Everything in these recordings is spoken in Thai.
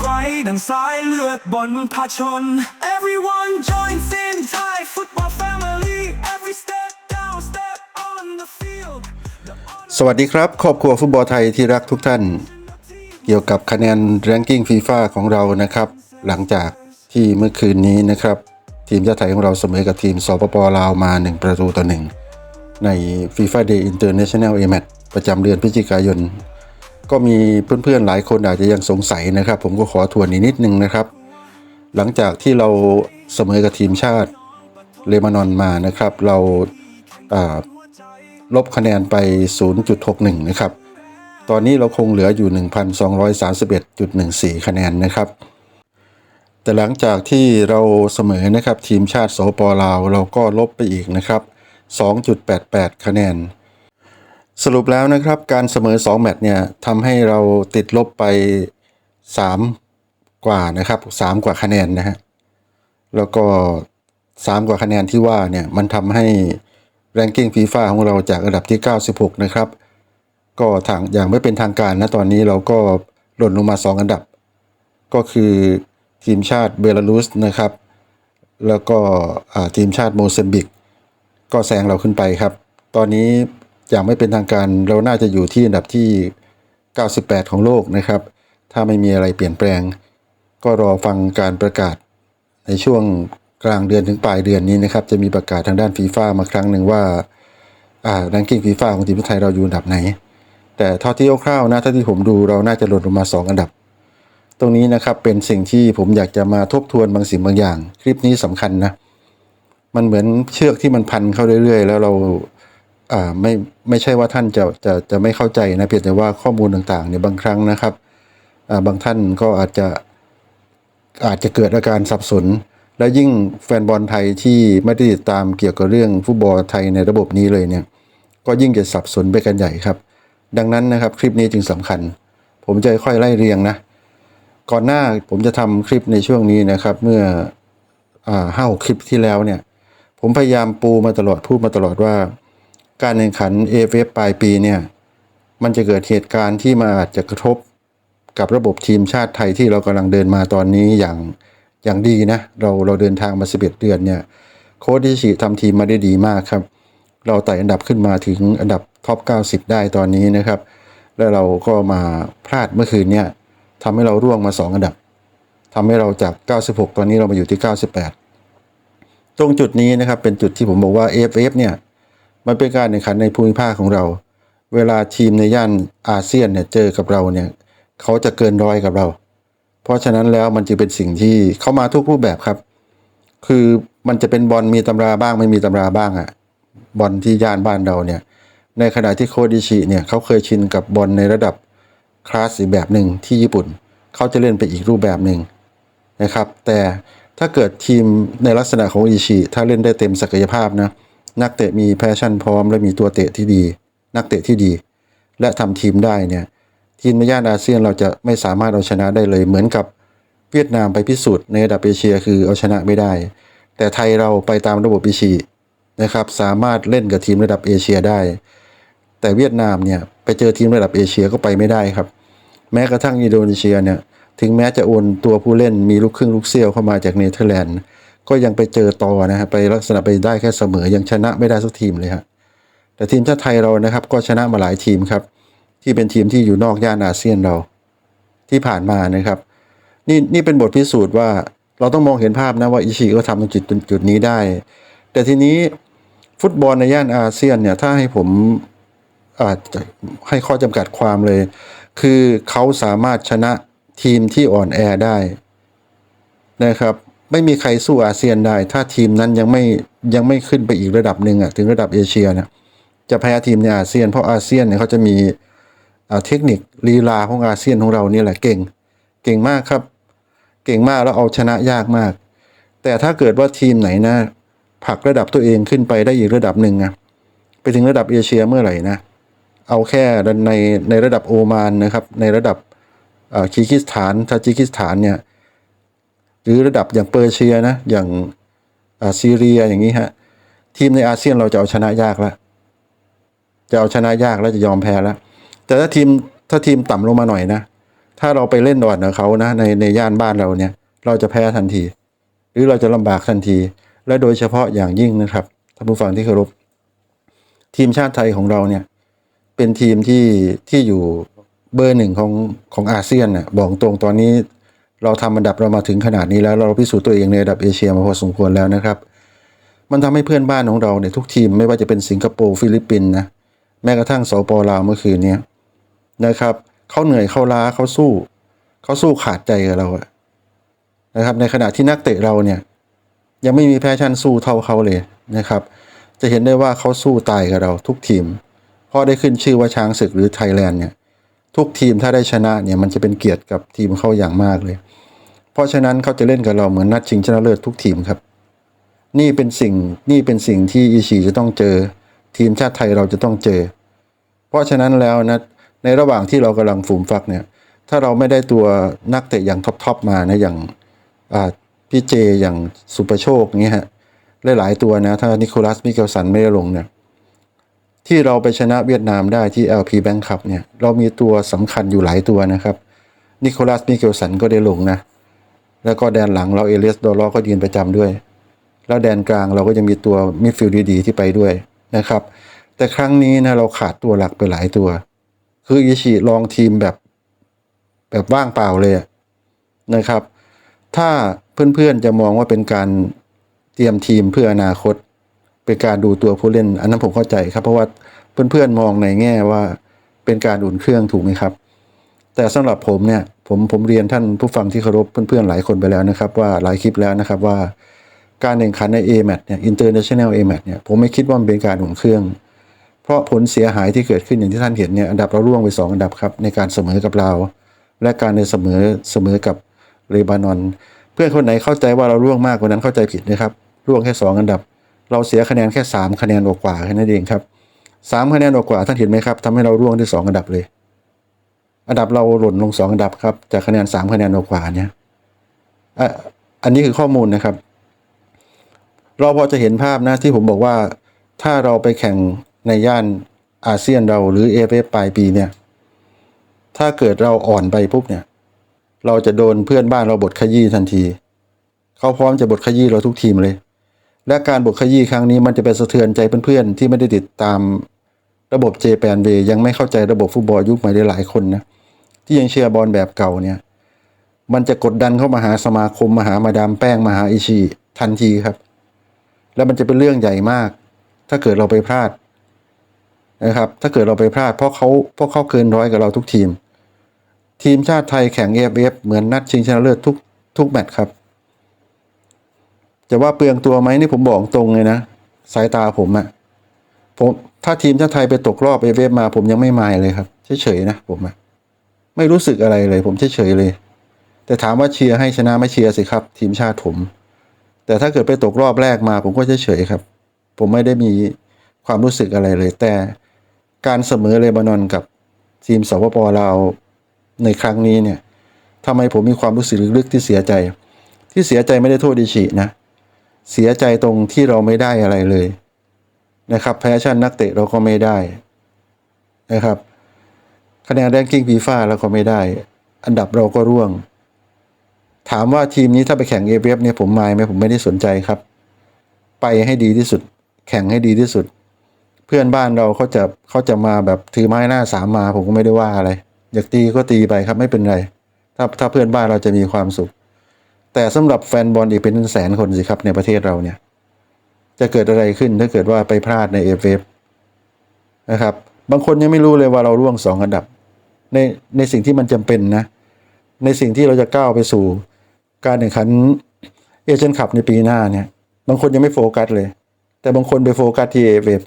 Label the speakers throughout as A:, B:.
A: ไกลดังสายเลือดบนผาชน Everyone joins in Thai football family Every step down step on the field
B: สวัสดีครับ ครอบครัวฟุตบอลไทยที่รักทุกท่าน เกี่ยวกับคะแนน ranking FIFA ของเรานะครับ หลังจากที่เมื่อคืนนี้นะครับ ทีมชาติไทยของเราเสมอกับทีมสปปลาวมา 1 ประตูต่อหนึ่งใน FIFA Day International A Match ประจำเดือนพฤศจิกายน ก็มีเพื่อนๆหลายคนอาจจะยังสงสัยนะครับ ผมก็ขอทวนอีกนิดนึงนะครับ หลังจากที่เราเสมอกับทีมชาติเลบานอนมานะครับ เราอ่าลบคะแนนไป 0.61 นะครับ ตอนนี้เราคงเหลืออยู่ 1,231.14 คะแนนนะครับ แต่หลังจากที่เราเสมอนะครับทีมชาติสปลาว เราก็ลบไปอีกนะครับ 2.88 คะแนน สรุปแล้วนะครับการเสมอ 2 แมตช์เนี่ยทำให้เราติดลบไป 3 กว่านะครับ 3 กว่าคะแนนนะฮะแล้วก็ 3 กว่าคะแนนที่ว่าเนี่ยมันทำให้ ranking FIFA ของเราจากอันดับที่ 96 นะครับ ก็ทางอย่างไม่เป็นทางการนะตอนนี้เราก็หล่นลงมา 2 อันดับ ก็คือทีมชาติเบลารุสนะครับ แล้วก็ทีมชาติโมเซมบิก ก็แซงเราขึ้นไปครับ ตอนนี้ อย่างไม่เป็นทางการเราน่าจะอยู่ที่อันดับที่ 98 ของโลกนะครับ ถ้าไม่มีอะไรเปลี่ยนแปลง ก็รอฟังการประกาศในช่วงกลางเดือนถึงปลายเดือนนี้นะครับ จะมีประกาศทางด้านฟีฟ่ามาครั้งหนึ่งว่าอ่า ranking ฟีฟ่าของทีมไทยเราอยู่อันดับไหน แต่เท่าที่คร่าวๆนะเท่าที่ผมดูเราน่าจะหล่นลงมา 2 อันดับ ตรงนี้นะครับเป็นสิ่งที่ผมอยากจะมาทบทวนบางสิ่งบางอย่าง คลิปนี้สำคัญนะมันเหมือนเชือกที่มันพันเข้าเรื่อยๆ แล้วเรา อ่าไม่ไม่ใช่ว่าท่านจะจะจะไม่เข้าใจนะเพียงแต่ว่าข้อมูลต่างๆเนี่ยบางครั้งนะครับอ่าบางท่านก็อาจจะอาจจะเกิดอาการสับสน และยิ่งแฟนบอลไทยที่ไม่ได้ติดตามเกี่ยวกับเรื่องฟุตบอลไทยในระบบนี้เลยเนี่ยก็ยิ่งจะสับสนไปกันใหญ่ครับ ดังนั้นนะครับคลิปนี้จึงสำคัญ ผมจะค่อยไล่เรียงนะ ก่อนหน้าผมจะทำคลิปในช่วงนี้นะครับ เมื่ออ่าห้าหกคลิปที่แล้วเนี่ย ผมพยายามปูมาตลอดพูดมาตลอดว่า การแข่งขัน AFF ปลายปีเนี่ย มันจะเกิดเหตุการณ์ที่มาอาจจะกระทบกับระบบทีมชาติไทยที่เรากำลังเดินมาตอนนี้อย่างอย่างดีนะ เราเราเดินทางมา 11 เดือนเนี่ย โค้ชที่ฉีทำทีมมาได้ดีมากครับ เราไต่อันดับขึ้นมาถึงอันดับท็อป 90 ได้ตอนนี้นะครับ แล้วเราก็มาพลาดเมื่อคืนเนี่ยทำให้เราร่วงมา 2 อันดับทำให้เราจาก 96 ตอนนี้เรามาอยู่ที่ 98 ตรงจุดนี้นะครับเป็นจุดที่ผมบอกว่า AFF เนี่ย มันเป็นการแข่งขันในภูมิภาคของเรา เวลาทีมในย่านอาเซียนเนี่ยเจอกับเราเนี่ยเขาจะเกินร้อยกับเรา เพราะฉะนั้นแล้วมันจะเป็นสิ่งที่เข้ามาทุกรูปแบบครับ คือมันจะเป็นบอลมีตำราบ้างไม่มีตำราบ้างอะบอลที่ย่านบ้านเราเนี่ย ในขณะที่โคดิชิเนี่ยเขาเคยชินกับบอลในระดับคลาสอีกแบบหนึ่งที่ญี่ปุ่นเขาจะเล่นไปอีกรูปแบบหนึ่งนะครับ แต่ถ้าเกิดทีมในลักษณะของอิชิถ้าเล่นได้เต็มศักยภาพนะ นักเตะมีแพชชั่นพร้อม และมีตัวเตะที่ดี นักเตะที่ดี และทำทีมได้เนี่ยทีมในย่านอาเซียนเราจะไม่สามารถเอาชนะได้เลย เหมือนกับเวียดนามไปพิสูจน์ในระดับเอเชียคือเอาชนะไม่ได้ แต่ไทยเราไปตามระบบอิชินะครับสามารถเล่นกับทีมระดับเอเชียได้ แต่เวียดนามเนี่ยไปเจอทีมระดับเอเชียก็ไปไม่ได้ครับ แม้กระทั่งอินโดนีเซียเนี่ยถึงแม้จะโอนตัวผู้เล่นมีลูกครึ่งลูกเซี่ยวเข้ามาจากเนเธอร์แลนด์ ก็ยังไปเจอต่อนะฮะไปลักษณะไปได้แค่เสมอยังชนะไม่ได้สักทีมเลยฮะแต่ทีมชาติไทยเรานะครับ ก็ชนะมาหลายทีมครับ ที่เป็นทีมที่อยู่นอกย่านอาเซียนเรา ที่ผ่านมานะครับ นี่นี่เป็นบทพิสูจน์ว่าเราต้องมองเห็นภาพนะว่าอิชิก็ทำตรงจุดจุดนี้ได้ แต่ทีนี้ฟุตบอลในย่านอาเซียนเนี่ยถ้าให้ผมอาจจะให้ข้อจำกัดความเลย คือเขาสามารถชนะทีมที่อ่อนแอได้นะครับ ไม่มีใครสู้อาเซียนได้ ถ้าทีมนั้นยังไม่ยังไม่ขึ้นไปอีกระดับหนึ่งอะถึงระดับเอเชียเนะจะแพ้ทีมในอาเซียนเพราะอาเซียนเนี่ยเขาจะมีเทคนิคลีลาของอาเซียนของเราเนี่แหละเก่ง เก่งมากครับ เก่งมากแล้วเอาชนะยากมาก แต่ถ้าเกิดว่าทีมไหนนะผลักระดับตัวเองขึ้นไปได้อีกระดับหนึ่งนะไปถึงระดับเอเชียเมื่อไหร่นะ เอาแค่ในในระดับโอมานนะครับ ในระดับอ่อคีร์กิสถานทาจิกิสถานเนี่ย รือระดับอย่างเปอร์เซียนะอย่างอาซีเรียอย่างนี้ฮะทีมในอาเซียนเราจะเอาชนะยากแล้วจะเอาชนะยากแล้วจะยอมแพ้แล้ว แต่ถ้าทีมถ้าทีมต่ำลงมาหน่อยนะ ถ้าเราไปเล่นอ่อนกับเขานะในในย่านบ้านเราเนี่ย เราจะแพ้ทันที หรือเราจะลำบากทันที และโดยเฉพาะอย่างยิ่งนะครับท่านผู้ฟังที่เคารพทีมชาติไทยของเราเนี่ย เป็นทีมที่ที่อยู่เบอร์หนึ่งของของอาเซียนน่ะบอกตรงตอนนี้ เราทำอันดับเรามาถึงขนาดนี้แล้วเราพิสูจน์ตัวเองในระดับเอเชียมาพอสมควรแล้วนะครับ มันทำให้เพื่อนบ้านของเราเนี่ยทุกทีมไม่ว่าจะเป็นสิงคโปร์ฟิลิปปินส์นะแม้กระทั่งสปลาวเมื่อคืนนี้นะครับเขาเหนื่อยเขาล้าเขาสู้เขาสู้ขาดใจกับเราอะนะครับ ในขณะที่นักเตะเราเนี่ยยังไม่มีแพชชั่นสู้เท่าเขาเลยนะครับ จะเห็นได้ว่าเขาสู้ตายกับเราทุกทีมเพราะได้ขึ้นชื่อว่าช้างศึกหรือไทยแลนด์เนี่ยทุกทีมถ้าได้ชนะเนี่ยมันจะเป็นเกียรติกับทีมเขาอย่างมากเลย ราะฉะนั้นเขาจะเล่นกับเราเหมือนนัดชิงชนะเลิศทุกทีมครับ นี่เป็นสิ่งนี่เป็นสิ่งที่อีชีจะต้องเจอ ทีมชาติไทยเราจะต้องเจอ เพราะฉะนั้นแล้วนะในระหว่างที่เรากำลังฝูมฟักเนี่ย ถ้าเราไม่ได้ตัวนักเตะอย่างท็อปๆมานะอย่างพี่เจอย่างสุประโชคเงี้ยฮะหลายๆตัวนะถ้านิโคลัสมิเกลสันไม่ได้ลงเนี่ยที่เราไปชนะเวียดนามได้ที่ LP Bank Cup เนี่ยเรามีตัวสำคัญอยู่หลายตัวนะครับนิโคลัสมิเกลสันก็ได้ลงนะ แล้วก็แดนหลังเราเอเลียสดอลลก็ยืนประจำด้วย แล้วแดนกลางเราก็ยังมีตัวมิดฟิลด์ดีๆที่ไปด้วยนะครับ แต่ครั้งนี้นะเราขาดตัวหลักไปหลายตัว คืออิชิลองทีมแบบแบบว่างเปล่าเลยนะครับ ถ้าเพื่อนๆจะมองว่าเป็นการเตรียมทีมเพื่ออนาคต เป็นการดูตัวผู้เล่น อันนั้นผมเข้าใจครับ เพราะว่าเพื่อนๆมองในแง่ว่าเป็นการอุ่นเครื่องถูกไหมครับ แต่สำหรับผมเนี่ย ผมผมเรียนท่านผู้ฟังที่เคารพเพื่อนๆหลายคนไปแล้วนะครับ ว่าหลายคลิปแล้วนะครับว่าการแข่งขันใน A-MAT เนี่ย International A-MAT เนี่ยผมไม่คิดว่ามันเป็นการอุ่นเครื่อง เพราะผลเสียหายที่เกิดขึ้นอย่างที่ท่านเห็นเนี่ยอันดับเราร่วงไปสองอันดับครับ ในการเสมอกับเรา และการในเสมอเสมอกับเลบานอน เพื่อนคนไหนเข้าใจว่าเราร่วงมากกว่านั้นเข้าใจผิดนะครับร่วงแค่สองอันดับ เราเสียคะแนนแค่สามคะแนนกว่าๆแค่นั้นเองครับสามคะแนนกว่าท่านเห็นไหมครับทำให้เราร่วงได้สองอันดับเลย อันดับเราหล่นลงสองอันดับครับจากคะแนนสามคะแนนกว่าเนี่ยอันนี้คือข้อมูลนะครับ เราพอจะเห็นภาพนะที่ผมบอกว่าถ้าเราไปแข่งในย่านอาเซียนเราหรือเอเปลายปีเนี่ย ถ้าเกิดเราอ่อนไปปุ๊บเนี่ย เราจะโดนเพื่อนบ้านเราบทขยี้ทันที เขาพร้อมจะบทขยี้เราทุกทีมเลย และการบทขยี้ครั้งนี้มันจะเป็นสะเทือนใจเพื่อนๆที่ไม่ได้ติดตามระบบเจแปนเวยังไม่เข้าใจระบบฟุตบอลยุคใหม่ได้หลายคนนะ ที่ยังเชียร์บอลแบบเก่าเนี่ย มันจะกดดันเข้ามาหาสมาคมมาหามาดามแป้งมาหาอิชิทันทีครับ แล้วมันจะเป็นเรื่องใหญ่มาก ถ้าเกิดเราไปพลาดนะครับ ถ้าเกิดเราไปพลาดเพราะเขาเพราะเขาเกินร้อยกับเราทุกทีม ทีมชาติไทยแข่งเอฟเอฟเหมือนนัดชิงชนะเลิศทุกทุกแมตช์ครับ จะว่าเปลืองตัวไหมนี่ผมบอกตรงเลยนะ สายตาผมอะผมถ้าทีมชาติไทยไปตกรอบเอฟเอฟมา ผมยังไม่มายเลยครับเฉยๆนะผมอะ ไม่รู้สึกอะไรเลย ผมเฉยๆเลย แต่ถามว่าเชียร์ให้ชนะไม่เชียร์สิครับ ทีมชาติผม แต่ถ้าเกิดไปตกรอบแรกมา ผมก็เฉยๆครับ ผมไม่ได้มีความรู้สึกอะไรเลย แต่การเสมอเลบานอนกับทีมสปปลาวในครั้งนี้เนี่ยทำไมผมมีความรู้สึกลึกๆที่เสียใจ ที่เสียใจไม่ได้โทษดิชินะ เสียใจตรงที่เราไม่ได้อะไรเลยนะครับแพชชั่นนักเตะเราก็ไม่ได้นะครับ คะแนนแรงกิ้งฟีฟ่าเราก็ไม่ได้ อันดับเราก็ร่วง ถามว่าทีมนี้ถ้าไปแข่งเอเอฟเนี่ยผมมายไหมผมไม่ได้สนใจครับ ไปให้ดีที่สุด แข่งให้ดีที่สุด เพื่อนบ้านเราเขาจะเขาจะมาแบบถือไม้หน้าสามมา ผมก็ไม่ได้ว่าอะไร อยากตีก็ตีไปครับไม่เป็นไร ถ้าถ้าเพื่อนบ้านเราจะมีความสุข แต่สำหรับแฟนบอลอีกเป็นแสนคนสิครับในประเทศเราเนี่ย จะเกิดอะไรขึ้นถ้าเกิดว่าไปพลาดในเอเอฟนะครับบางคนยังไม่รู้เลยว่าเราร่วงสองอันดับ ในในสิ่งที่มันจำเป็นนะ ในสิ่งที่เราจะก้าวไปสู่ การแข่งขันเอเชียนคัพในปีหน้าเนี่ย บางคนยังไม่โฟกัสเลย แต่บางคนไปโฟกัสที่เอฟเอฟ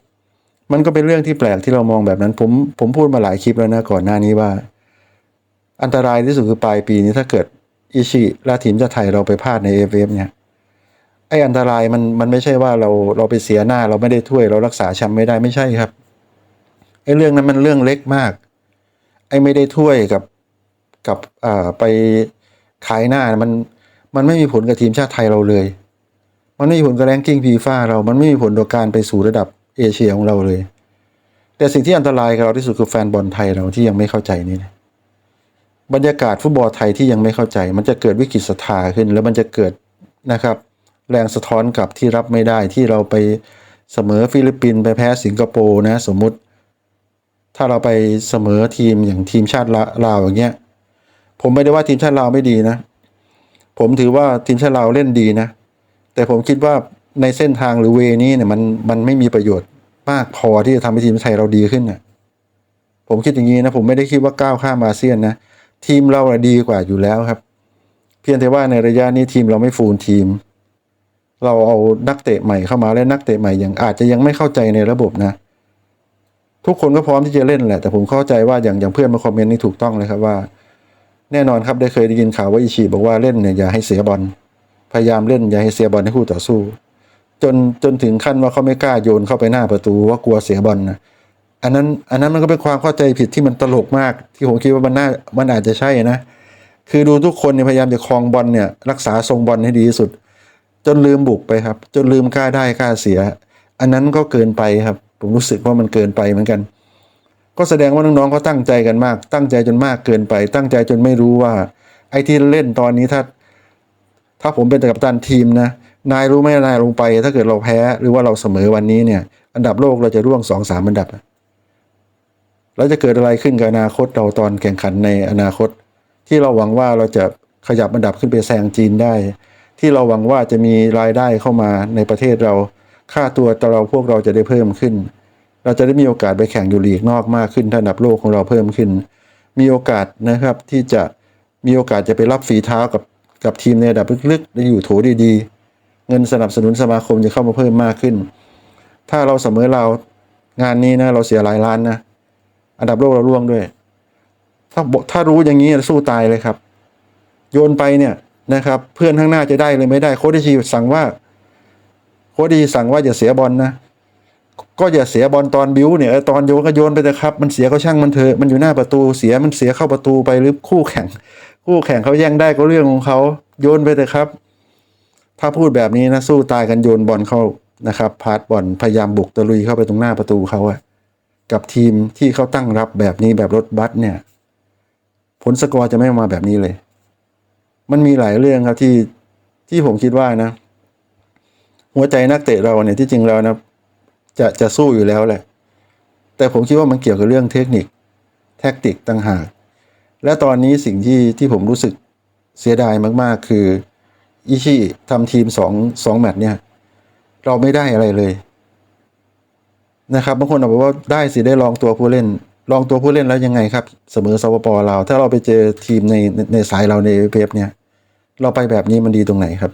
B: มันก็เป็นเรื่องที่แปลกที่เรามองแบบนั้น ผมผมพูดมาหลายคลิปแล้วนะก่อนหน้านี้ว่า อันตรายที่สุดคือปลายปีนี้ถ้าเกิดอิชิและทีมชาติไทยเราไปพลาดในเอฟเอฟเนี่ยไออันตรายมันมันไม่ใช่ว่าเราเราไปเสียหน้าเราไม่ได้ถ้วยเรารักษาแชมป์ไม่ได้ไม่ใช่ครับไอเรื่องนั้นมันเรื่องเล็กมาก ไอ้ไม่ได้ถ้วยกับกับอ่าไปขายหน้ามันมันไม่มีผลกับทีมชาติไทยเราเลย มันไม่มีผลกับแรงกิ้งฟีฟ่าเรา มันไม่มีผลต่อการไปสู่ระดับเอเชียของเราเลย แต่สิ่งที่อันตรายกับเราที่สุดคือแฟนบอลไทยเราที่ยังไม่เข้าใจนี่นะบรรยากาศฟุตบอลไทยที่ยังไม่เข้าใจ มันจะเกิดวิกฤตศรัทธาขึ้น แล้วมันจะเกิดนะครับ แรงสะท้อนกลับที่รับไม่ได้ที่เราไปเสมอฟิลิปปินส์ไปแพ้สิงคโปร์นะ สมมุติ ถ้าเราไปเสมอทีมอย่างทีมชาติลาวอย่างเงี้ย ผมไม่ได้ว่าทีมชาติลาวไม่ดีนะ ผมถือว่าทีมชาติลาวเล่นดีนะ แต่ผมคิดว่าในเส้นทางหรือเวนี้เนี่ยมันมันไม่มีประโยชน์มากพอที่จะทำให้ทีมไทยเราดีขึ้นน่ะผมคิดอย่างนี้นะผมไม่ได้คิดว่าก้าวข้ามอาเซียนนะทีมเราดีกว่าอยู่แล้วครับ เพียงแต่ว่าในระยะนี้ทีมเราไม่ฟูลทีม เราเอานักเตะใหม่เข้ามาและนักเตะใหม่อยังอาจจะยังไม่เข้าใจในระบบนะ ทุกคนก็พร้อมที่จะเล่นแหละแต่ผมเข้าใจว่าอย่างอย่างเพื่อนมาคอมเมนต์นี่ถูกต้องเลยครับว่า แน่นอนครับได้เคยได้ยินข่าวว่าอิชิบอกว่าเล่นเนี่ยอย่าให้เสียบอลพยายามเล่นอย่าให้เสียบอลให้คู่ต่อสู้ จนจนถึงขั้นว่าเขาไม่กล้าโยนเข้าไปหน้าประตูว่ากลัวเสียบอลนะอันนั้นอันนั้นมันก็เป็นความเข้าใจผิดที่มันตลกมาก ที่ผมคิดว่ามันน่ามันอาจจะใช่นะ คือดูทุกคนเนี่ยพยายามจะครองบอลเนี่ยรักษาทรงบอลให้ดีที่สุด จนลืมบุกไปครับ จนลืมกล้าได้กล้าเสีย อันนั้นก็เกินไปครับ ผมรู้สึกว่ามันเกินไปเหมือนกัน ก็แสดงว่าน้องๆเขาตั้งใจกันมาก ตั้งใจจนมากเกินไป ตั้งใจจนไม่รู้ว่า ไอ้ที่เล่นตอนนี้ถ้า ถ้าผมเป็นกัปตันทีมนะนายรู้ไหมนายลงไป ถ้าเกิดเราแพ้หรือว่าเราเสมอวันนี้เนี่ย อันดับโลกเราจะร่วงสองสามอันดับแล้วจะเกิดอะไรขึ้นกับอนาคตเราตอนแข่งขันในอนาคต ที่เราหวังว่าเราจะขยับอันดับขึ้นไปแซงจีนได้ ที่เราหวังว่าจะมีรายได้เข้ามาในประเทศเรา ค่าตัวเราพวกเราจะได้เพิ่มขึ้น เราจะได้มีโอกาสไปแข่งอยู่ลีกนอกมากขึ้นถ้านดับโลกของเราเพิ่มขึ้น มีโอกาสนะครับที่จะมีโอกาสจะไปรับฝีเท้ากับกับทีมในระดับลึกๆได้อยู่โถดีๆ เงินสนับสนุนสมาคมจะเข้ามาเพิ่มมากขึ้น ถ้าเราเสมอเรางานนี้นะเราเสียหลายล้านนะอันดับโลกเราร่วงด้วย ถ้าบอกถ้ารู้อย่างนี้สู้ตายเลยครับ โยนไปเนี่ยนะครับ เพื่อนข้างหน้าจะได้เลยไม่ได้โค้ชดีสั่งว่า โค้ดีสั่งว่าอย่าเสียบอลนะ ก็อย่าเสียบอลตอนบิวเนี่ยตอนโยนก็โยนไปเลยครับ มันเสียก็ช่างมันเถอะมันอยู่หน้าประตูเสียมันเสียเข้าประตูไปหรือคู่แข่ง คู่แข่งเขาแย่งได้ก็เรื่องของเขาโยนไปเลยครับ ถ้าพูดแบบนี้นะสู้ตายกันโยนบอลเข้านะครับ พาสบอลพยายามบุกตะลุยเข้าไปตรงหน้าประตูเขาอะกับทีมที่เขาตั้งรับแบบนี้แบบรถบัสเนี่ย ผลสกอร์จะไม่มาแบบนี้เลย มันมีหลายเรื่องครับที่ที่ผมคิดว่านะ หัวใจนักเตะเราเนี่ยที่จริงแล้วนะจะจะสู้อยู่แล้วแหละ แต่ผมคิดว่ามันเกี่ยวกับเรื่องเทคนิคแท็กติกต่างหาก และตอนนี้สิ่งที่ที่ผมรู้สึกเสียดายมากๆ คืออิชิทำทีมสองสองแมตช์เนี่ยเราไม่ได้อะไรเลยนะครับบางคนบอกว่าได้สิได้ลองตัวผู้เล่น ลองตัวผู้เล่นแล้วยังไงครับเสมอสปปเราถ้าเราไปเจอทีมในในในสายเราในเวฟเนี่ย เราไปแบบนี้มันดีตรงไหนครับ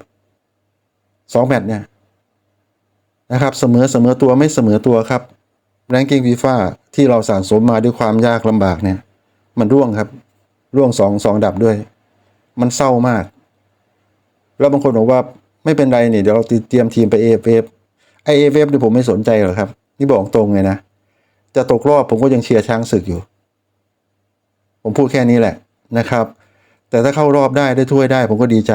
B: สองแมตช์เนี่ย นะครับเสมอเสมอตัวไม่เสมอตัวครับแรงกิ้งฟีฟ่าที่เราสะสมมาด้วยความยากลำบากเนี่ย มันร่วงครับร่วงสองสองดับด้วย มันเศร้ามาก แล้วบางคนบอกว่าไม่เป็นไรนี่เดี๋ยวเราเตรียมทีมไปเอฟเอฟไอเอฟเอฟนี่ยผมไม่สนใจหรอกครับ นี่บอกตรงเลยนะ จะตกรอบผมก็ยังเชียร์ช้างศึกอยู่ ผมพูดแค่นี้แหละนะครับ แต่ถ้าเข้ารอบได้ได้ถ้วยได้ ผมก็ดีใจ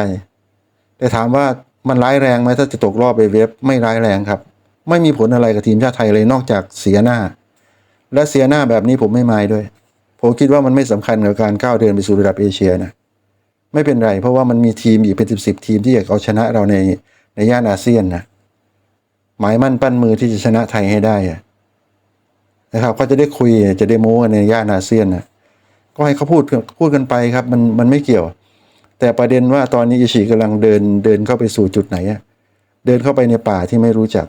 B: แต่ถามว่า มันร้ายแรงไหมถ้าจะตกรอบไปเวฟไม่ร้ายแรงครับ ไม่มีผลอะไรกับทีมชาติไทยเลยนอกจากเสียหน้า และเสียหน้าแบบนี้ผมไม่มายด้วย ผมคิดว่ามันไม่สำคัญกับการก้าวเดินไปสู่ระดับเอเชียนะไม่เป็นไร เพราะว่ามันมีทีมอีกเป็นสิบสิบทีมที่อยากเอาชนะเราในในย่านอาเซียนนะหมายมั่นปั้นมือที่จะชนะไทยให้ได้อะนะครับก็จะได้คุยจะได้โม้ในย่านอาเซียนนะก็ให้เขาพูดพูดกันไปครับ มันมันไม่เกี่ยว แต่ประเด็นว่าตอนนี้อิชิกำลังเดินเดินเข้าไปสู่จุดไหนอะเดินเข้าไปในป่าที่ไม่รู้จัก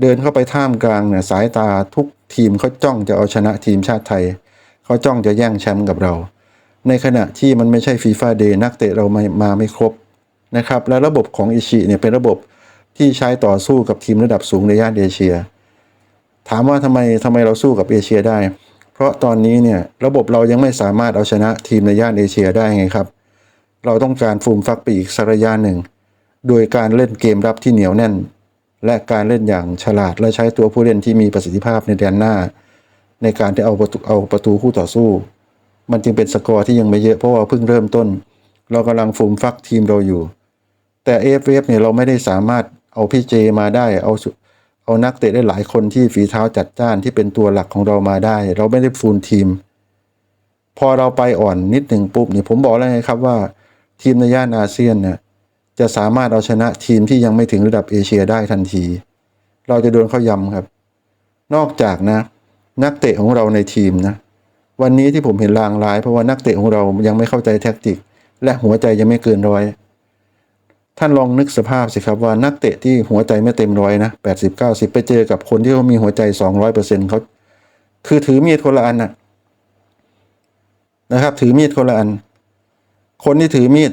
B: เดินเข้าไปท่ามกลางเนี่ยสายตาทุกทีมเขาจ้องจะเอาชนะทีมชาติไทยเขาจ้องจะแย่งแชมป์กับเรา ในขณะที่มันไม่ใช่ฟีฟ่าเดย์นักเตะเราไม่มาไม่ครบนะครับและระบบของอิชิเนี่ยเป็นระบบที่ใช้ต่อสู้กับทีมระดับสูงในย่านเอเชีย ถามว่าทำไมทำไมเราสู้กับเอเชียได้ เพราะตอนนี้เนี่ยระบบเรายังไม่สามารถเอาชนะทีมในย่านเอเชียได้ไงครับ เราต้องการฟูมฟักไปอีกสักระยะหนึ่ง โดยการเล่นเกมรับที่เหนียวแน่น และการเล่นอย่างฉลาดและใช้ตัวผู้เล่นที่มีประสิทธิภาพในแดนหน้า ในการที่เอาประตูเอาประตูคู่ต่อสู้ มันจึงเป็นสกอร์ที่ยังไม่เยอะเพราะว่าเพิ่งเริ่มต้น เรากำลังฟูมฟักทีมเราอยู่ แต่เอฟเอฟเนี่ยเราไม่ได้สามารถเอาพี่เจมาได้เอาเอานักเตะได้หลายคนที่ฝีเท้าจัดจ้านที่เป็นตัวหลักของเรามาได้ เราไม่ได้ฟูลทีม พอเราไปอ่อนนิดหนึ่งปุ๊บเนี่ยผมบอกแล้วไงครับว่า ทีมในย่านอาเซียนเนี่ยจะสามารถเอาชนะทีมที่ยังไม่ถึงระดับเอเชียได้ทันที เราจะโดนเขายำครับ นอกจากนะ นักเตะของเราในทีมนะ วันนี้ที่ผมเห็นลางร้าย เพราะว่านักเตะของเรายังไม่เข้าใจแท็กติก และหัวใจยังไม่เกินร้อย ท่านลองนึกสภาพสิครับว่านักเตะที่หัวใจไม่เต็มร้อยนะแปดสิบเก้าสิบไปเจอกับคนที่เขามีหัวใจสองร้อยเปอร์เซ็นเขาคือถือมีดคนละอันนะนะครับ ถือมีดคนละอัน คนที่ถือมีด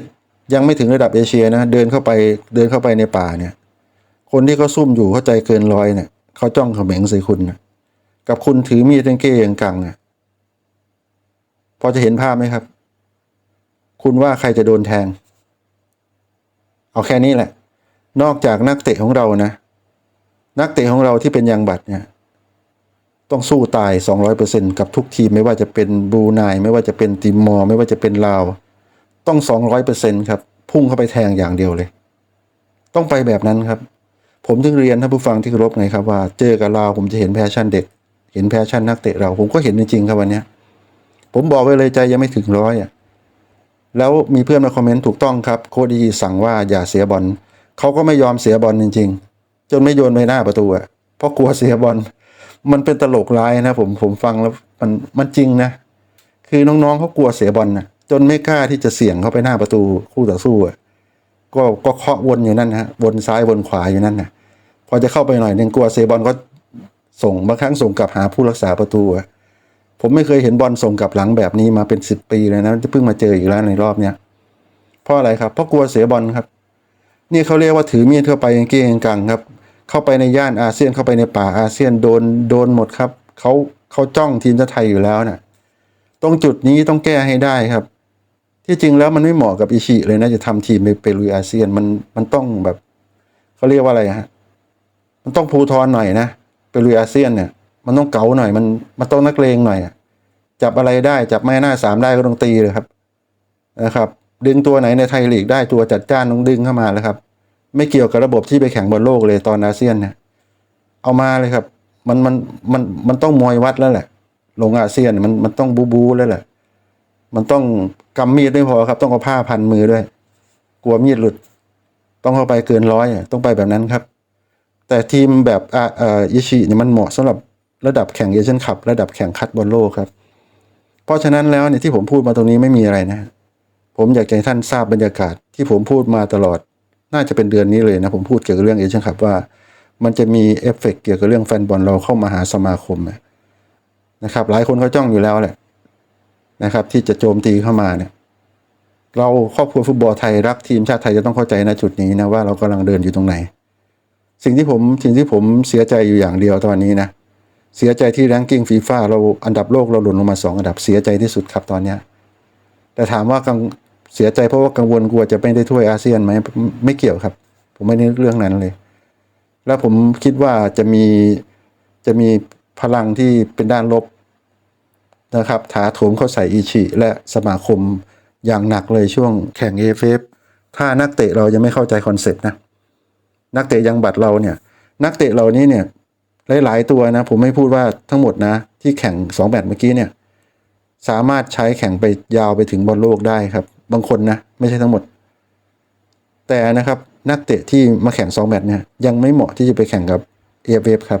B: ยังไม่ถึงระดับเอเชียนะเดินเข้าไปเดินเข้าไปในป่าเนี่ย คนที่เขาซุ่มอยู่เข้าใจเกินร้อยเนี่ยเขาจ้องเขม็งใส่คุณนะกับคุณถือมีดเก้งกังอะพอจะเห็นภาพไหมครับ คุณว่าใครจะโดนแทง เอาแค่นี้แหละ นอกจากนักเตะของเรานะ นักเตะของเราที่เป็นยางบัตรเนี่ย ต้องสู้ตาย 200%กับทุกทีมไม่ว่าจะเป็นบรูไนไม่ว่าจะเป็นติมอร์ไม่ว่าจะเป็นลาว ต้อง200%ครับ พุ่งเข้าไปแทงอย่างเดียวเลย ต้องไปแบบนั้นครับ ผมถึงเรียนท่านผู้ฟังที่เคารพไงครับว่าเจอกับลาผมจะเห็นแพชชั่นเด็ก เห็นแพชชั่นนักเตะเรา ผมก็เห็นจริงๆครับวันนี้ผมบอกไว้เลยใจยังไม่ถึงร้อยอะแล้วมีเพื่อนมาคอมเมนต์ถูกต้องครับ โคดีสั่งว่าอย่าเสียบอลเขาก็ไม่ยอมเสียบอลจริง ๆ จนไม่โยนไปหน้าประตูอะเพราะกลัวเสียบอลมันเป็นตลกร้ายนะผมผมฟังแล้วมันมันจริงนะ คือน้องๆเขากลัวเสียบอลนะ จนไม่กล้าที่จะเสี่ยงเข้าไปหน้าประตูคู่ต่อสู้ก็ก็เคาะวนอยู่นั่นฮะวนซ้ายวนขวาอยู่นั่นนะพอจะเข้าไปหน่อยหนึ่งกลัวเสบอลก็ส่งบางครั้งส่งกลับหาผู้รักษาประตูผมไม่เคยเห็นบอลส่งกลับหลังแบบนี้มาเป็นสิบปีเลยนะจะเพิ่งมาเจออีกแล้วในรอบเนี้ยเพราะอะไรครับเพราะกลัวเสียบอลครับ นี่เขาเรียกว่าถือมีดเข้าไปกางเกงกังครับ เข้าไปในย่านอาเซียนเข้าไปในป่าอาเซียนโดนโดนหมดครับเขาเขาจ้องทีมชาติไทยอยู่แล้วนะ่ะตรงจุดนี้ต้องแก้ให้ได้ครับ ที่จริงแล้วมันไม่เหมาะกับอิชิเลยนะจะทำทีมไปไปลุยอาเซียนมันมันต้องแบบเขาเรียกว่าอะไรฮะมันต้องภูทรหน่อยนะไปลุยอาเซียนเนี่ย มันต้องเก๋าหน่อยมันมันต้องนักเลงหน่อยจับอะไรได้จับไม้หน้าสามได้ก็ต้องตีเลยครับนะครับ ดึงตัวไหนในไทยลีกได้ตัวจัดจ้านต้องดึงเข้ามาแล้วครับ ไม่เกี่ยวกับระบบที่ไปแข่งบอลโลกเลยตอนอาเซียนเนี่ยเอามาเลยครับ มันมันมันมันต้องมวยวัดแล้วแหละ ลงอาเซียนมันมันต้องบูบูแล้วแหละ มันต้องกำมีดไม่พอครับ ต้องเอาผ้าพันมือด้วย กลัวมีดหลุด ต้องเข้าไปเกินร้อยต้องไปแบบนั้นครับ แต่ทีมแบบอ่าเอ่ออิชิเนี่ยมันเหมาะสำหรับระดับแข่งเอเชียนคัพระดับแข่งคัดบอลโลกครับ เพราะฉะนั้นแล้วเนี่ยที่ผมพูดมาตรงนี้ไม่มีอะไรนะ ผมอยากจะให้ท่านทราบบรรยากาศที่ผมพูดมาตลอด น่าจะเป็นเดือนนี้เลยนะ ผมพูดเกี่ยวกับเรื่องเอเชียนคัพว่า มันจะมีเอฟเฟกต์เกี่ยวกับเรื่องแฟนบอลเราเข้ามาหาสมาคมนะครับ หลายคนเขาจ้องอยู่แล้วแหละ นะครับ ที่จะโจมตีเข้ามาเนี่ยเราครอบครัวฟุตบอลไทยรักทีมชาติไทยจะต้องเข้าใจนะจุดนี้นะว่าเรากำลังเดินอยู่ตรงไหน สิ่งที่ผมสิ่งที่ผมเสียใจอยู่อย่างเดียวตอนนี้นะเสียใจที่แรงกิ้งฟีฟ่าเราอันดับโลกเราหล่นลงมาสองอันดับเสียใจที่สุดครับตอนเนี้ยแต่ถามว่ากังเสียใจเพราะว่ากังวลกลัวจะไม่ได้ถ้วยอาเซียนไหมไม่เกี่ยวครับ ผมไม่ได้เรื่องนั้นเลย แล้วผมคิดว่าจะมีจะมีพลังที่เป็นด้านลบ นะครับถาโถมเข้าใส่อิชิ และสมาคมอย่างหนักเลยช่วงแข่งเอฟเอฟถ้านักเตะเรายังไม่เข้าใจคอนเซ็ปต์นะนักเตะยังบัตรเราเนี่ย นักเตะเหล่านี้เนี่ยหลาย ๆ ตัวนะ ผมไม่พูดว่าทั้งหมดนะ ที่แข่งสองแมตช์เมื่อกี้เนี่ย สามารถใช้แข่งไปยาวไปถึงบอลโลกได้ครับ บางคนนะ ไม่ใช่ทั้งหมด แต่นะครับนักเตะที่มาแข่งสองแมตช์เนี่ยยังไม่เหมาะที่จะไปแข่งกับเอฟเอฟครับ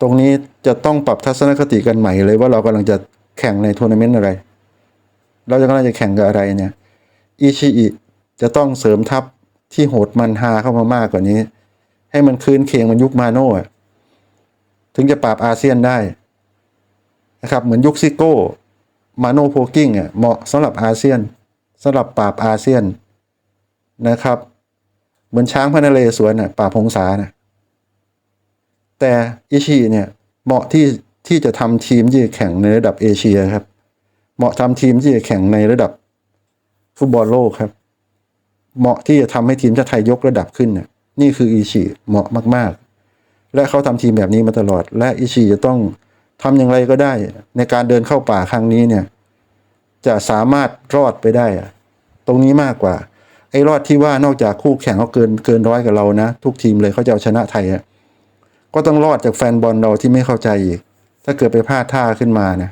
B: ตรงนี้จะต้องปรับทัศนคติกันใหม่เลยว่าเรากำลังจะแข่งในทัวร์นาเมนต์อะไร เราจะกำลังจะแข่งกับอะไรเนี่ยอิชิอิจะต้องเสริมทัพที่โหดมันฮาเข้ามามากกว่านี้ ให้มันคืนเคียงมันยุคมาโน่ถึงจะปราบอาเซียนได้นะครับเหมือนยุคซิโก้มาโนโพกิ้งอะเหมาะสำหรับอาเซียนสำหรับปราบอาเซียนนะครับ เหมือนช้างพระนเรศวรน่ะปราบพงษาน่ะ แต่อิชิเนี่ยเหมาะที่ที่จะทำทีมที่แข่งในระดับเอเชียครับ เหมาะทำทีมที่จะแข่งในระดับฟุตบอลโลกครับ เหมาะที่จะทำให้ทีมชาติไทยยกระดับขึ้นน่ะนี่คืออิชิเหมาะมากๆ และเขาทำทีมแบบนี้มาตลอด และอิชิจะต้องทำอย่างไรก็ได้ ในการเดินเข้าป่าครั้งนี้เนี่ยจะสามารถรอดไปได้ ตรงนี้มากกว่า ไอ้รอดที่ว่านอกจากคู่แข่งเขาเกินเกินร้อยกับเรานะ ทุกทีมเลยเขาจะเอาชนะไทยอะ ก็ต้องรอดจากแฟนบอลเราที่ไม่เข้าใจอีก ถ้าเกิดไปพลาดท่าขึ้นมานะ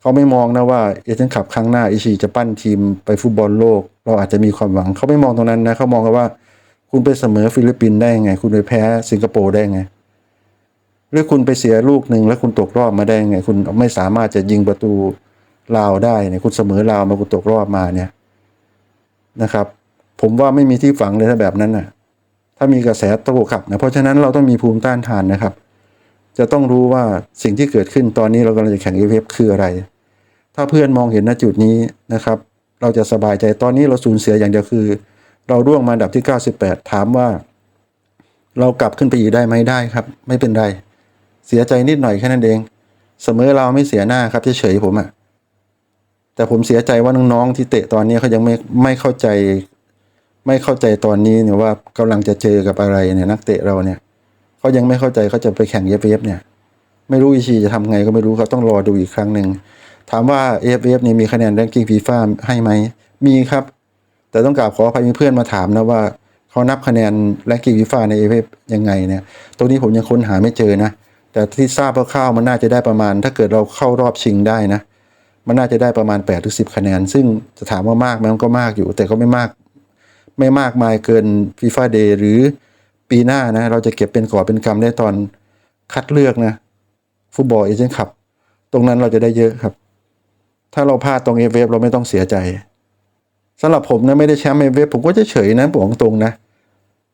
B: เขาไม่มองนะว่าเอเจนต์ขับครั้งหน้าอิชิจะปั้นทีมไปฟุตบอลโลก เราอาจจะมีความหวัง เขาไม่มองตรงนั้นนะเขามองกันว่า คุณไปเสมอฟิลิปปินส์ได้งไง คุณไปแพ้สิงคโปร์ได้ไงหรือคุณไปเสียลูกหนึ่งแล้วคุณตกรอบมาได้งไง คุณไม่สามารถจะยิงประตูลาวได้เนี่ยคุณเสมอลาวมาคุณตกรอบมาเนี่ยนะครับ ผมว่าไม่มีที่ฝังเลยถ้าแบบนั้นน่ะ ถ้ามีกระแสโต้กลับนะเพราะฉะนั้นเราต้องมีภูมิต้านทานนะครับ จะต้องรู้ว่าสิ่งที่เกิดขึ้นตอนนี้เรากำลังจะแข่งเอฟเอฟคืออะไร ถ้าเพื่อนมองเห็นณจุดนี้นะครับ เราจะสบายใจตอนนี้เราสูญเสียอย่างเดียวคือ เราร่วงมาดับที่ 98 ถามว่า เรากลับขึ้นไปอีกได้ไหมได้ครับ ไม่เป็นไร เสียใจนิดหน่อยแค่นั้นเอง เสมอเราไม่เสียหน้าครับเฉยๆผมอะ่ะแต่ผมเสียใจว่าน้องๆที่เตะตอนนี้เขายังไม่ไม่เข้าใจ ไม่เข้าใจตอนนี้เนี่ยว่ากำลังจะเจอกับอะไรเนี่ยนักเตะเราเนี่ยเขายังไม่เข้าใจเขาจะไปแข่งเอฟเอฟเนี่ย ไม่รู้อีชีจะทำไงก็ไม่รู้เขาต้องรอดูอีกครั้งหนึ่งถามว่า AFF นี่มีคะแนน ranking FIFA ให้ไหมมีครับ แต่ต้องกราบขออภัยมีเพื่อนมาถามนะว่าเขานับคะแนน ranking FIFA ใน AFF ยังไงเนี่ยตรงนี้ผมยังค้นหาไม่เจอนะ แต่ที่ทราบคร่าวๆมันน่าจะได้ประมาณ ถ้าเกิดเราเข้ารอบชิงได้นะมันน่าจะได้ประมาณ8ถึง10คะแนน ซึ่งจะถามว่ามากไหมมันก็มากอยู่ แต่ก็ไม่มาก ไม่มากมายเกิน FIFA Day หรือปีหน้านะ เราจะเก็บเป็นก่อเป็นกำได้ตอนคัดเลือกนะ ฟุตบอลเอเจนต์คัพตรงนั้นเราจะได้เยอะครับ ถ้าเราพลาดตรงเอฟเเราไม่ต้องเสียใจสำหรับผมนะ ไม่ได้แชมป์เอเวฟผมก็จะเฉยนะบอกตรงนะ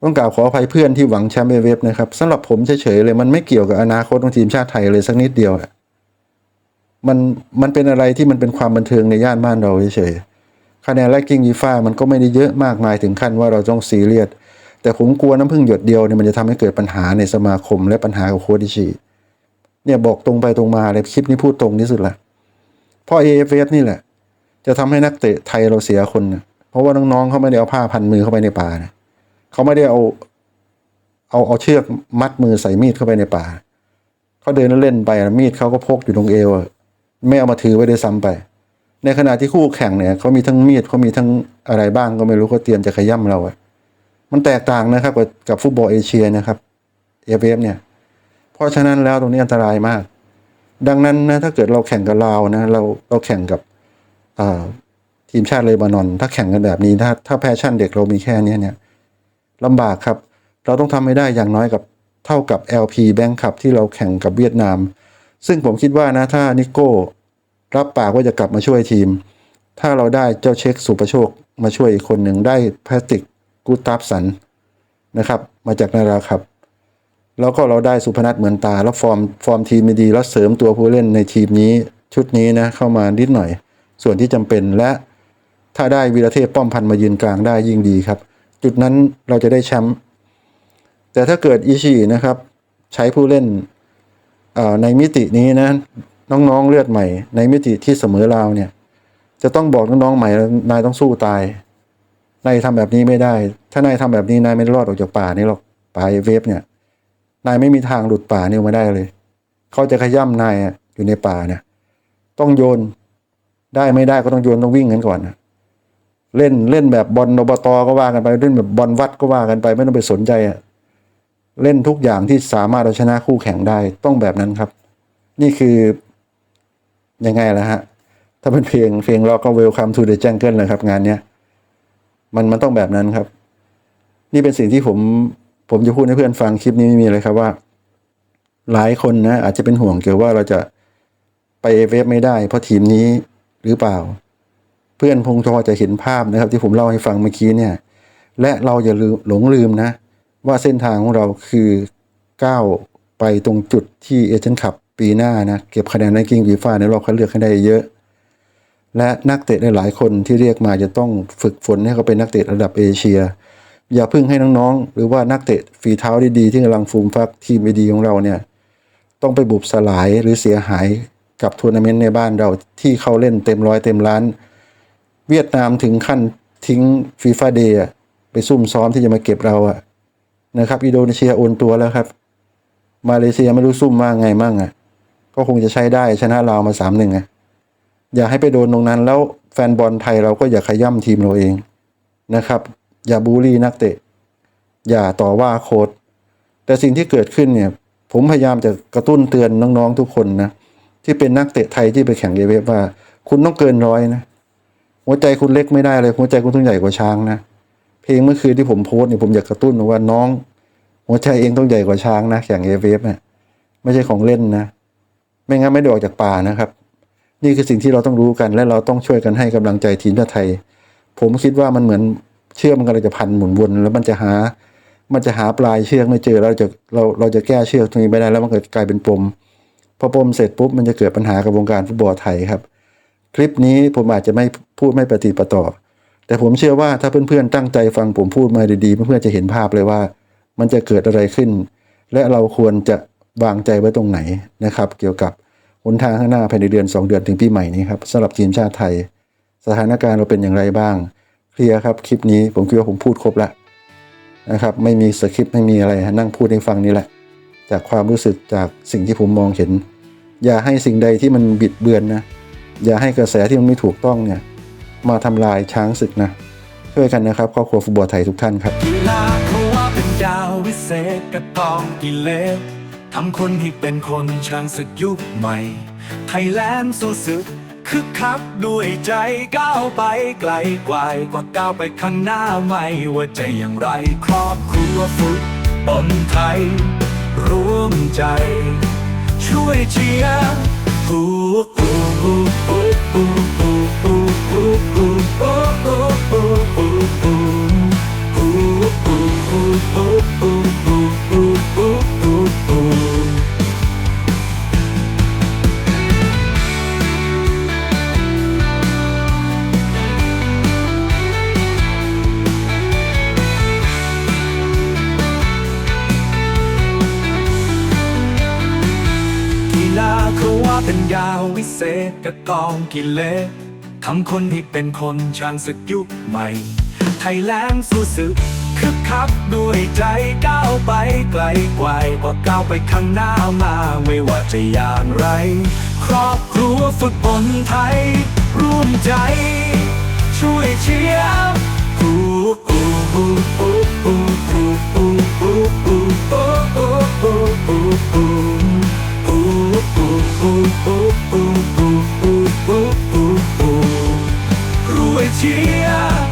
B: ต้องกล่าวขออภัยเพื่อนที่หวังแชมป์เอเวฟนะครับสำหรับผมเฉยๆเลยมันไม่เกี่ยวกับอนาคตของทีมชาติไทยเลยสักนิดเดียวอะมันมันเป็นอะไรที่มันเป็นความบันเทิงในย่านบ้านเราเฉยๆ คะแนนแลกกิ้งยีฟ้ามันก็ไม่ได้เยอะมากมายถึงขั้นว่าเราต้องซีเรียสแต่ผมกลัวน้ำพึ่งหยดเดียวเนี่ยมันจะทำให้เกิดปัญหาในสมาคมและปัญหากับโคดิชีเนี่ยบอกตรงไปตรงมาเลยคลิปนี้พูดตรงที่สุดละเพราะ AFF นี่แหละ จะทำให้นักเตะไทยเราเสียคนนะเพราะว่าน้องๆเขาไม่ได้เอาผ้าพันมือเข้าไปในป่านะเขาไม่ได้เอาเอาเอาเชือกมัดมือใส่มีดเข้าไปในป่าเขาเดินเล่นไปมีดเขาก็พกอยู่ตรงเอวไม่เอามาถือไว้ด้วยซ้ำไป ในขณะที่คู่แข่งเนี่ยเขามีทั้งมีดเขามีทั้งอะไรบ้างก็ไม่รู้เขาเตรียมจะขย่ำเราอะมันแตกต่างนะครับกับฟุตบอลเอเชียนะครับ AFF เอฟเนี่ยเพราะฉะนั้นแล้วตรงนี้อันตรายมาก ดังนั้นนะถ้าเกิดเราแข่งกับลาวนะเราเราแข่งกับทีมชาติเลบานอน ถ้าแข่งกันแบบนี้ถ้าถ้าแพชชั่นเด็กเรามีแค่เนี้ยเนี่ยลำบากครับ เราต้องทำให้ได้อย่างน้อยกับเท่ากับ LP Bank ครับที่เราแข่งกับเวียดนาม ซึ่งผมคิดว่านะถ้านิโก้ รับปากว่าจะกลับมาช่วยทีม ถ้าเราได้เจ้าเช็คสุประโชคมาช่วยอีกคนหนึ่งได้แพทริกกูตับสันนะครับ มาจากนาราครับ แล้วก็เราได้สุพนัทเหมือนตา แล้วฟอร์มฟอร์มทีมดีแล้วเสริมตัวผู้เล่นในทีมนี้ชุดนี้นะเข้ามานิดหน่อย ส่วนที่จำเป็นและถ้าได้วีรเทพป้อมพันมายืนกลางได้ยิ่งดีครับ จุดนั้นเราจะได้แชมป์แต่ถ้าเกิดอิชินะครับ ใช้ผู้เล่นในมิตินี้นะ น้องๆเลือดใหม่ ในมิติที่เสมอราวเนี่ย จะต้องบอกน้องๆใหม่นายต้องสู้ตายนายทำแบบนี้ไม่ได้ ถ้านายทำแบบนี้นายไม่รอดออกจากป่านี้หรอกป่าเวฟเนี่ย นายไม่มีทางหลุดป่านี่ออกมาได้เลย เขาจะขย่ำนายอะอยู่ในป่าเนี่ย ต้องโยนได้ไม่ได้ก็ต้องโยนต้องวิ่งกันก่อนนะเล่นเล่นแบบบอลอบตก็ว่ากันไปเล่นแบบบอลวัดก็ว่ากันไป ไม่ต้องไปสนใจอะเล่นทุกอย่างที่สามารถเอาชนะคู่แข่งได้ต้องแบบนั้นครับ นี่คือ ยังไงล่ะฮะ ถ้าเป็นเพลงเพลงเราก็ Welcome to the Jungle เลยครับ งานเนี้ยมันมันต้องแบบนั้นครับ นี่เป็นสิ่งที่ผมผมจะพูดให้เพื่อนฟังคลิปนี้ไม่มีเลยครับว่า หลายคนนะ อาจจะเป็นห่วงเกี่ยวว่าเราจะไปเอฟเอฟไม่ได้ เพราะทีมนี้หรือเปล่า เพื่อนพงทอจะเห็นภาพนะครับ ที่ผมเล่าให้ฟังเมื่อกี้เนี่ย และเราอย่าลืมหลงลืมนะ ว่าเส้นทางของเราคือก้าวไปตรงจุดที่เอเจนต์ขับ ปีหน้านะเก็บคะแนนในกิ้งวีฟ่าในรอบคัดเลือกให้ได้เยอะ และนักเตะหลายคนที่เรียกมาจะต้องฝึกฝนให้เขาเป็นนักเตะระดับเอเชีย อย่าเพิ่งให้น้องๆ หรือว่านักเตะฝีเท้าดีๆที่กำลังฟูมฟักทีมดีของเราเนี่ยต้องไปบุบสลายหรือเสียหายกับทัวร์นาเมนต์ในบ้านเราที่เขาเล่นเต็มร้อยเต็มล้าน เวียดนามถึงขั้นทิ้งฟีฟ่าเดย์ไปซุ่มซ้อมที่จะมาเก็บเราอะนะครับอินโดนีเซียโอนตัวแล้วครับ มาเลเซียไม่รู้ซุ่มว่าไงมั่งอะ ก็คงจะใช้ได้ชนะเราวมาสามหนึ่งอะอย่าให้ไปโดนตรงนั้น แล้วแฟนบอลไทยเราก็อย่าขย่ำทีมเราเองนะครับ อย่าบูลลี่นักเตะ อย่าต่อว่าโค้ดแต่สิ่งที่เกิดขึ้นเนี่ย ผมพยายามจะกระตุ้นเตือนน้องๆทุกคนนะที่เป็นนักเตะไทยที่ไปแข่งเอเวฟว่า คุณต้องเกินร้อยนะ หัวใจคุณเล็กไม่ได้เลย หัวใจคุณต้องใหญ่กว่าช้างนะเพลงเมื่อคืนที่ผมโพสต์เนี่ยผมอยากกระตุ้นว่าน้อง หัวใจเองต้องใหญ่กว่าช้างนะแข่งเอเวฟเนี่ยไม่ใช่ของเล่นนะ ไม่งั้นไม่ได้ออกจากป่านะครับ นี่คือสิ่งที่เราต้องรู้กัน และเราต้องช่วยกันให้กำลังใจทีมชาติไทย ผมคิดว่ามันเหมือนเชือกมันกำลังจะพันหมุนวนแล้วมันจะหา มันจะหาปลายเชือกไม่เจอเราจะเราเราจะแก้เชือกตรงนี้ไม่ได้แล้วมันเก็กลายเป็นปมพอปมเสร็จปุ๊บมันจะเกิดปัญหากับวงการฟุตบอลไทยครับ คลิปนี้ผมอาจจะไม่พูดไม่ปฏิปต่อ แต่ผมเชื่อว่าถ้าเพื่อนๆตั้งใจฟังผมพูดมาดีๆเพื่อนๆจะเห็นภาพเลยว่า มันจะเกิดอะไรขึ้น และเราควรจะ วางใจไว้ตรงไหนนะครับ เกี่ยวกับหนทางข้างหน้าภายในเดือน 2 เดือนถึงปีใหม่นี้ครับสำหรับทีมชาติไทย สถานการณ์เราเป็นอย่างไรบ้าง เคลียร์ครับคลิปนี้ผมคิดว่าผมพูดครบแล้วนะครับ ไม่มีสคริปต์ไม่มีอะไรนั่งพูดให้ฟังนี่แหละ จากความรู้สึกจากสิ่งที่ผมมองเห็น อย่าให้สิ่งใดที่มันบิดเบือนนะอย่าให้กระแสที่มันไม่ถูกต้องเนี่ยมาทำลายช้างศึกนะช่วยกันนะครับครอบครัวฟุตบอลไทยทุกท่านครับ
A: ทำคนให้เป็นคนช่างศึกยุคใหม่ ไทยแลนด์สู้ศึกคึกคักด้วยใจก้าวไปไกลกว่ากว่าก้าวไปข้างหน้าไม่ว่าจะอย่างไรครอบครัวฟุตบอลไทย ร่วมใจ ช่วยเชียร์ฮู้ฮู้ฮู้ฮู้ฮู้ฮู้ฮู้ฮู้ฮู้ฮู้ เป็นยาวิเศษกระกองกิเลสทำคนที่เป็นคนชางศึกยุคใหม่ ไทยแลนด์สู้สึกคึกคักด้วยใจก้าวไปไกลกวกว่าก้าวไปข้างหน้ามาไม่ว่าจะอย่างไร ครอบครัวฝึกบอลไทย ร่วมใจ ช่วยเชียร์อ Круетія